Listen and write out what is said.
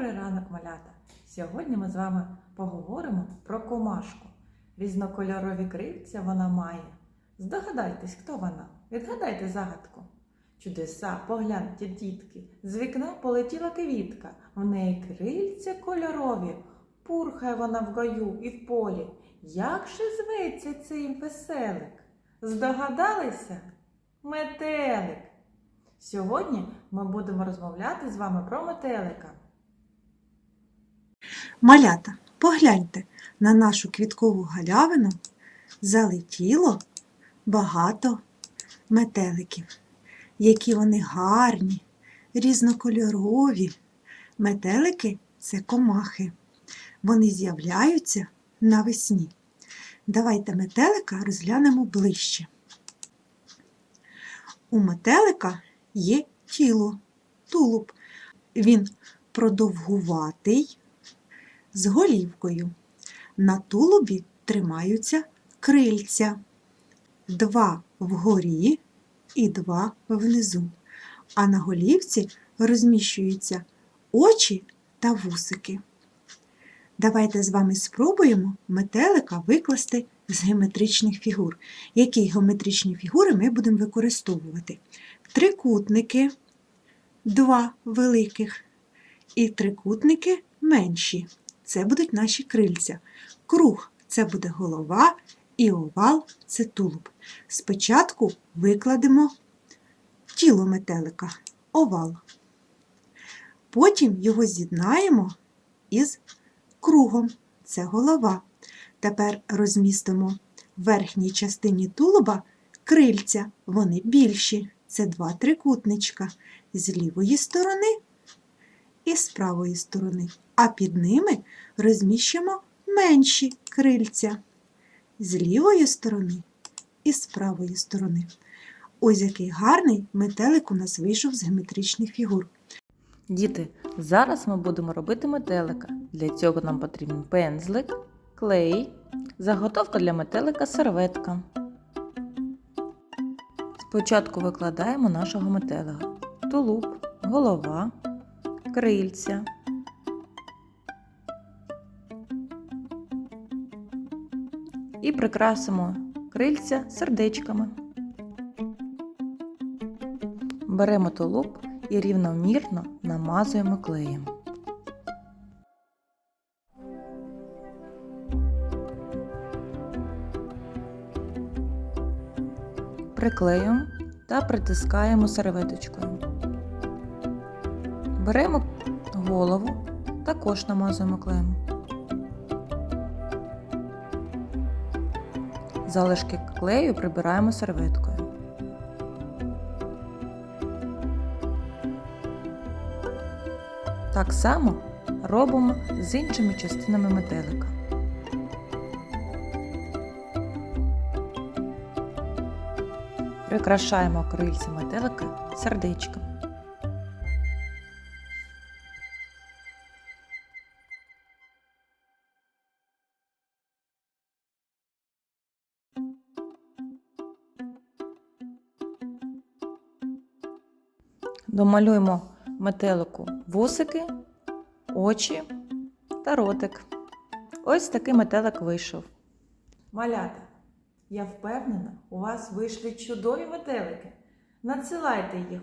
Добрий ранок, малята! Сьогодні ми з вами поговоримо про комашку. Різнокольорові крильця вона має. Здогадайтесь, хто вона? Відгадайте загадку. Чудеса, погляньте, дітки, з вікна полетіла квітка, в неї крильця кольорові, пурхає вона в гаю і в полі. Як же зветься цей веселик? Здогадалися? Метелик. Сьогодні ми будемо розмовляти з вами про метелика. Малята, погляньте, на нашу квіткову галявину залетіло багато метеликів. Які вони гарні, різнокольорові. Метелики це комахи. Вони з'являються навесні. Давайте метелика розглянемо ближче. У метелика є тіло, тулуб. Він продовгуватий з голівкою. На тулубі тримаються крильця. Два вгорі і два внизу. А на голівці розміщуються очі та вусики. Давайте з вами спробуємо метелика викласти з геометричних фігур. Які геометричні фігури ми будемо використовувати? Трикутники, два великих, і трикутники менші. Це будуть наші крильця. Круг це буде голова, і овал це тулуб. Спочатку викладемо тіло метелика, овал. Потім його з'єднаємо із кругом, це голова. Тепер розмістимо в верхній частині тулуба крильця, вони більші. Це два трикутничка з лівої сторони і з правої сторони, а під ними розміщимо менші крильця з лівої сторони і з правої сторони. Ось який гарний метелик у нас вийшов з геометричних фігур. Діти, зараз ми будемо робити метелика. Для цього нам потрібен пензлик, клей, заготовка для метелика серветка. Спочатку викладаємо нашого метелика. Тулуб, голова, крильця. І прикрасимо крильця сердечками. Беремо тулуб і рівномірно намазуємо клеєм. Приклеюємо та притискаємо серветочкою. Беремо голову, також намазуємо клеєм. Залишки клею прибираємо серветкою. Так само робимо з іншими частинами метелика. Прикрашаємо крильці метелика сердечком. Домалюємо метелику вусики, очі та ротик. Ось такий метелик вийшов. Малята, я впевнена, у вас вийшли чудові метелики. Надсилайте їх